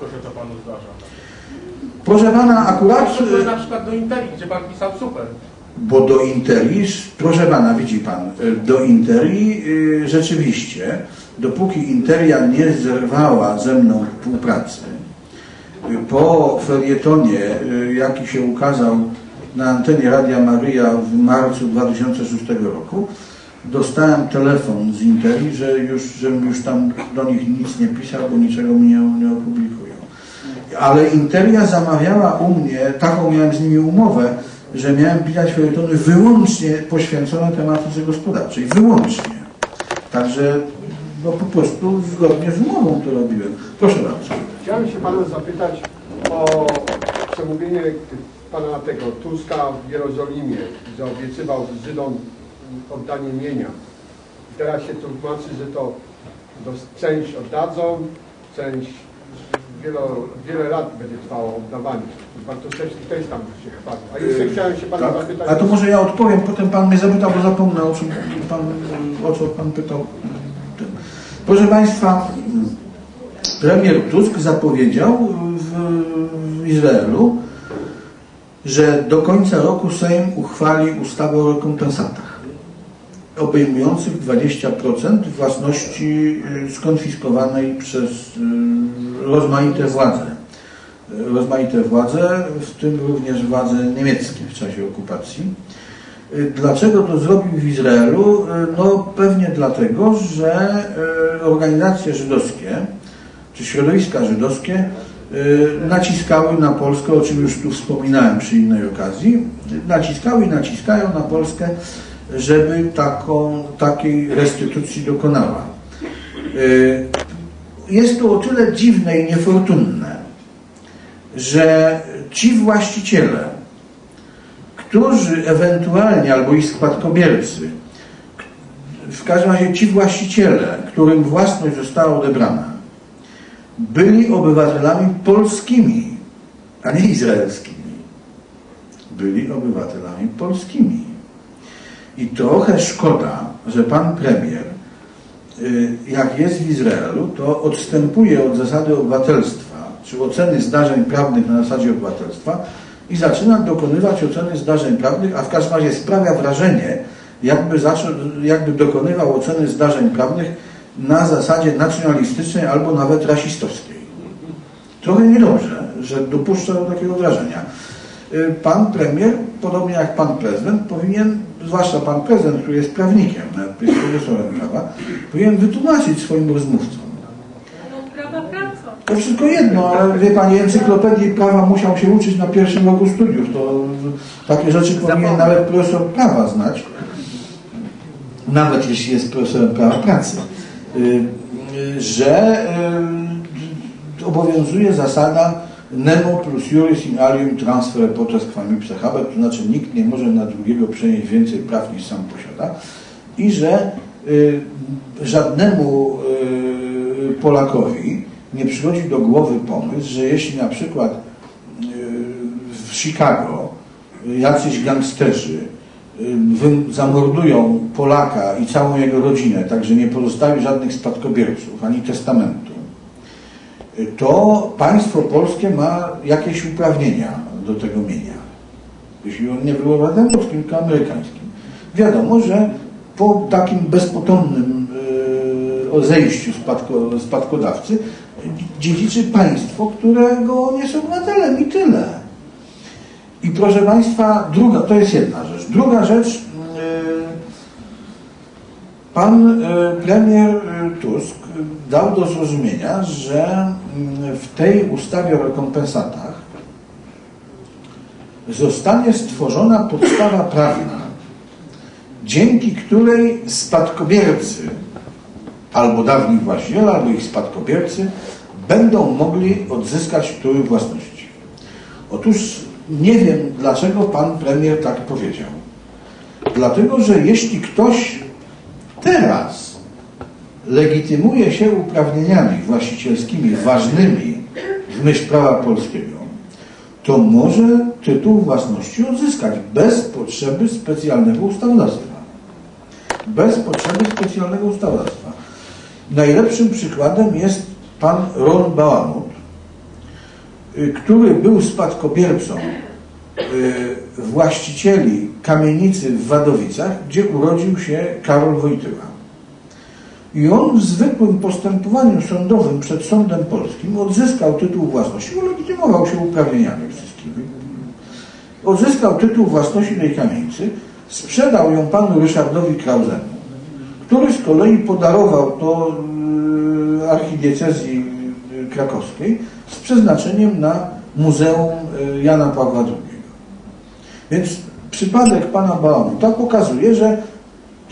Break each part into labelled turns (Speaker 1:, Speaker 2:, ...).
Speaker 1: proszę, co panu zdarza.
Speaker 2: Proszę pana, akurat,
Speaker 1: Proszę
Speaker 2: y,
Speaker 1: na przykład do Interi, gdzie pan pisał super.
Speaker 2: bo do Interi, proszę pana, widzi pan, y, do Interi y, rzeczywiście, dopóki Interia nie zerwała ze mną współpracy, y, po felietonie, y, jaki się ukazał na antenie Radia Maryja w marcu 2006 roku, dostałem telefon z Interi, że już, żebym już tam do nich nic nie pisał, bo niczego mi nie, opublikują. Ale Interia zamawiała u mnie, taką miałem z nimi umowę, że miałem pisać felietony wyłącznie poświęcone tematyce gospodarczej. Wyłącznie. Także no po prostu zgodnie z umową to robiłem. Proszę bardzo.
Speaker 3: Chciałem się Pana zapytać o przemówienie Pana tego Tuska w Jerozolimie. Zaobiecywał Żydom oddanie mienia. Teraz się tłumaczy, że to część oddadzą, część wielo, wiele lat będzie trwało oddawanie. To też, tam się chwalił. A jeszcze chciałem się Pana
Speaker 2: Tak.
Speaker 3: zapytać...
Speaker 2: A to może ja odpowiem, potem Pan mnie zapytał, bo zapomnę o czym Pan, o co Pan pytał. Proszę Państwa, premier Tusk zapowiedział w, w Izraelu, że do końca roku Sejm uchwali ustawę o rekompensatach obejmujących 20% własności y, skonfiskowanej przez y, rozmaite władze. Y, Rozmaite władze, w tym również władze niemieckie w czasie okupacji. Dlaczego to zrobił w Izraelu? No pewnie dlatego, że organizacje żydowskie, czy środowiska żydowskie naciskały na Polskę, o czym już tu wspominałem przy innej okazji, naciskały i naciskają na Polskę, żeby taką, takiej restytucji dokonała. Y, Jest to o tyle dziwne i niefortunne, że ci właściciele, którzy ewentualnie, albo ich spadkobiercy, w każdym razie ci właściciele, którym własność została odebrana, byli obywatelami polskimi, a nie izraelskimi. Byli obywatelami polskimi. I trochę szkoda, że pan premier, y, jak jest w Izraelu, to odstępuje od zasady obywatelstwa, czy oceny zdarzeń prawnych na zasadzie obywatelstwa i zaczyna dokonywać oceny zdarzeń prawnych, a w każdym razie sprawia wrażenie, jakby, zaczął, jakby dokonywał oceny zdarzeń prawnych na zasadzie nacjonalistycznej albo nawet rasistowskiej. Trochę niedobrze, że dopuszcza do takiego wrażenia. Y, Pan premier, podobnie jak pan prezydent, powinien, zwłaszcza pan prezydent, który jest prawnikiem, nawet jest profesorem prawa, powinien wytłumaczyć swoim rozmówcom. To wszystko jedno, ale wie pani, encyklopedii prawa musiał się uczyć na pierwszym roku studiów. To takie rzeczy powinien nawet profesor prawa znać. Nawet jeśli jest profesorem prawa pracy. Y, y, Że obowiązuje zasada nemo plus juris in alium transfer potes quam ipse habet, to znaczy nikt nie może na drugiego przenieść więcej praw niż sam posiada. I że y, żadnemu y, Polakowi nie przychodzi do głowy pomysł, że jeśli na przykład y, w Chicago jacyś gangsterzy y, zamordują Polaka i całą jego rodzinę, także nie pozostawi żadnych spadkobierców ani testamentu, to państwo polskie ma jakieś uprawnienia do tego mienia. Jeśli on nie był obywatelem polskim, tylko amerykańskim. Wiadomo, że po takim bezpotomnym y, zejściu spadko, spadkodawcy dziedziczy państwo, którego on jest obywatelem i tyle. I proszę Państwa, druga, to jest jedna rzecz. Druga rzecz, y, pan y, premier Tusk dał do zrozumienia, że w tej ustawie o rekompensatach zostanie stworzona podstawa prawna, dzięki której spadkobiercy albo dawni właściciele, albo ich spadkobiercy będą mogli odzyskać wpływy własności. Otóż nie wiem, dlaczego pan premier tak powiedział. Dlatego, że jeśli ktoś teraz legitymuje się uprawnieniami właścicielskimi ważnymi w myśl prawa polskiego, to może tytuł własności odzyskać bez potrzeby specjalnego ustawodawstwa. Bez potrzeby specjalnego ustawodawstwa. Najlepszym przykładem jest pan Ron Bałamut, który, y, który był spadkobiercą y, właścicieli kamienicy w Wadowicach, gdzie urodził się Karol Wojtyła. I on w zwykłym postępowaniu sądowym przed sądem polskim odzyskał tytuł własności, ulegitymował się uprawnieniami wszystkimi. Odzyskał tytuł własności tej kamienicy, sprzedał ją panu Ryszardowi Krauzemu, który z kolei podarował to y, archidiecezji y, krakowskiej z przeznaczeniem na Muzeum y, Jana Pawła II. Więc przypadek pana Bałamuta pokazuje, że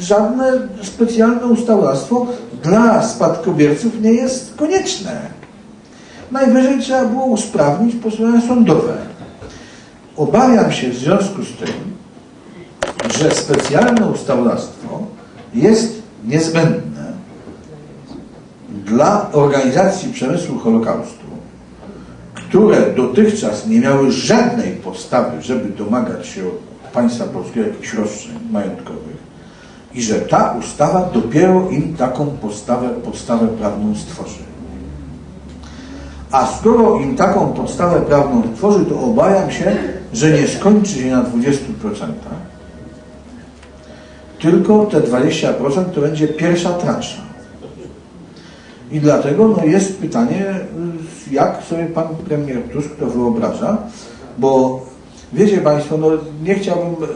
Speaker 2: żadne specjalne ustawodawstwo dla spadkobierców nie jest konieczne. Najwyżej trzeba było usprawnić postępowania sądowe. Obawiam się w związku z tym, że specjalne ustawodawstwo jest niezbędne dla organizacji przemysłu Holokaustu, które dotychczas nie miały żadnej podstawy, żeby domagać się od państwa polskiego jakichś roszczeń majątkowych i że ta ustawa dopiero im taką podstawę, podstawę prawną stworzy. A skoro im taką podstawę prawną tworzy, to obawiam się, że nie skończy się na 20%, tylko te 20% to będzie pierwsza transza. I dlatego no, jest pytanie, jak sobie pan premier Tusk to wyobraża, bo wiecie Państwo, no, nie chciałbym y,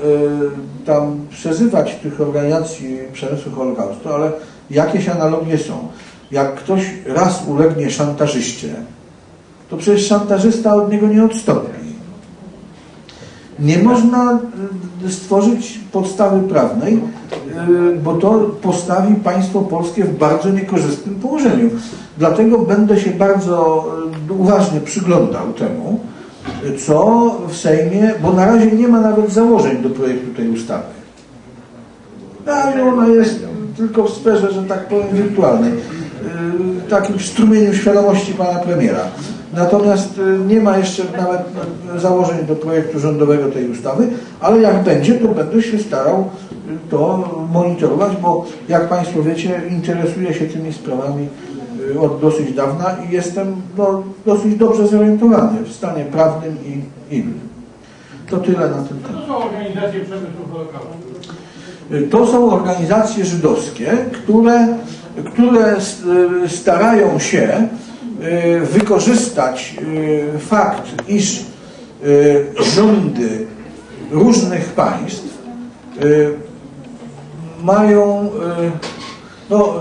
Speaker 2: tam przezywać tych organizacji przemysłu Holokaustu, ale jakieś analogie są. Jak ktoś raz ulegnie szantażyście, to przecież szantażysta od niego nie odstąpi. Nie można y, stworzyć podstawy prawnej, y, bo to postawi państwo polskie w bardzo niekorzystnym położeniu. Dlatego będę się bardzo uważnie przyglądał temu, co w Sejmie, bo na razie nie ma nawet założeń do projektu tej ustawy. A i ona jest tylko w sferze, że tak powiem, wirtualnej, y, takim strumieniu świadomości pana premiera. Natomiast y, nie ma jeszcze nawet założeń do projektu rządowego tej ustawy, ale jak będzie, to będę się starał y, to monitorować, bo jak Państwo wiecie, interesuję się tymi sprawami od dosyć dawna i jestem no, dosyć dobrze zorientowany w stanie prawnym i innym. To tyle na ten temat.
Speaker 1: To są organizacje przemysłu Holokaustu.
Speaker 2: To są organizacje żydowskie, które, które y, starają się y, wykorzystać y, fakt, iż y, rządy różnych państw y, mają, y, no,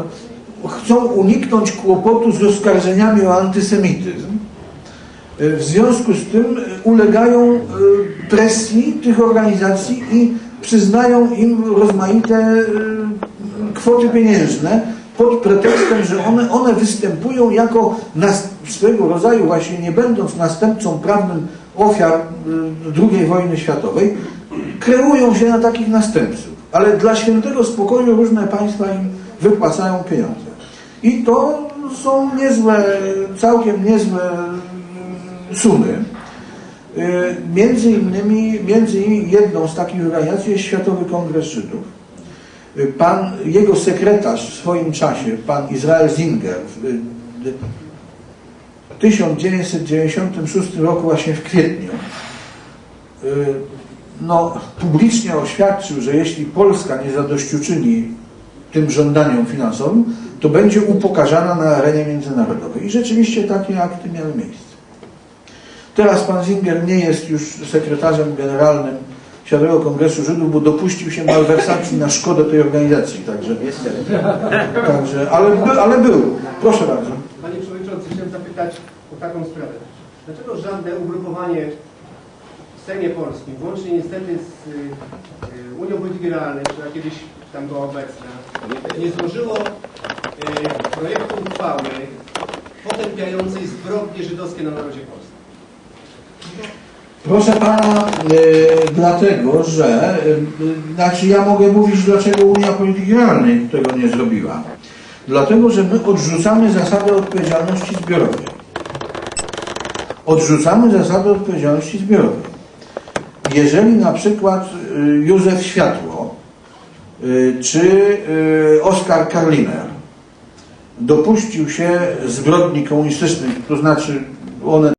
Speaker 2: chcą uniknąć kłopotu z oskarżeniami o antysemityzm. Y, W związku z tym y, ulegają y, presji tych organizacji i przyznają im rozmaite kwoty pieniężne pod pretekstem, że one, one występują jako swego rodzaju właśnie nie będąc następcą prawnym ofiar II wojny światowej, kreują się na takich następców. Ale dla świętego spokoju różne państwa im wypłacają pieniądze. I to są niezłe, całkiem niezłe y, sumy. Y, Między innymi, między innymi jedną z takich organizacji jest Światowy Kongres Żydów. Y, Pan, jego sekretarz w swoim czasie, pan Izrael Zinger, w y, 1996 roku, właśnie w kwietniu, no, publicznie oświadczył, że jeśli Polska nie zadośćuczyni tym żądaniom finansowym, to będzie upokarzana na arenie międzynarodowej. I rzeczywiście takie akty miały miejsce. Teraz pan Zinger nie jest już sekretarzem generalnym Światowego Kongresu Żydów, bo dopuścił się malwersacji na szkodę tej organizacji. Także, także ale, by, ale był. Proszę bardzo.
Speaker 4: Panie Przewodniczący, chciałem zapytać o taką sprawę. Dlaczego żadne ugrupowanie w Sejmie Polskim, włącznie niestety z y, y, Unią Polityki Realnej, która kiedyś tam była obecna, nie złożyło projektu uchwały potępiającej zbrodnie żydowskie na narodzie polskim?
Speaker 2: Proszę pana, e, dlatego, że e, e, znaczy ja mogę mówić, dlaczego Unia Polityki Realnej tego nie zrobiła. Dlatego, że my odrzucamy zasadę odpowiedzialności zbiorowej. Odrzucamy zasadę odpowiedzialności zbiorowej. Jeżeli na przykład e, Józef Światło e, czy Oskar Karliner dopuścił się zbrodni komunistycznych, to znaczy one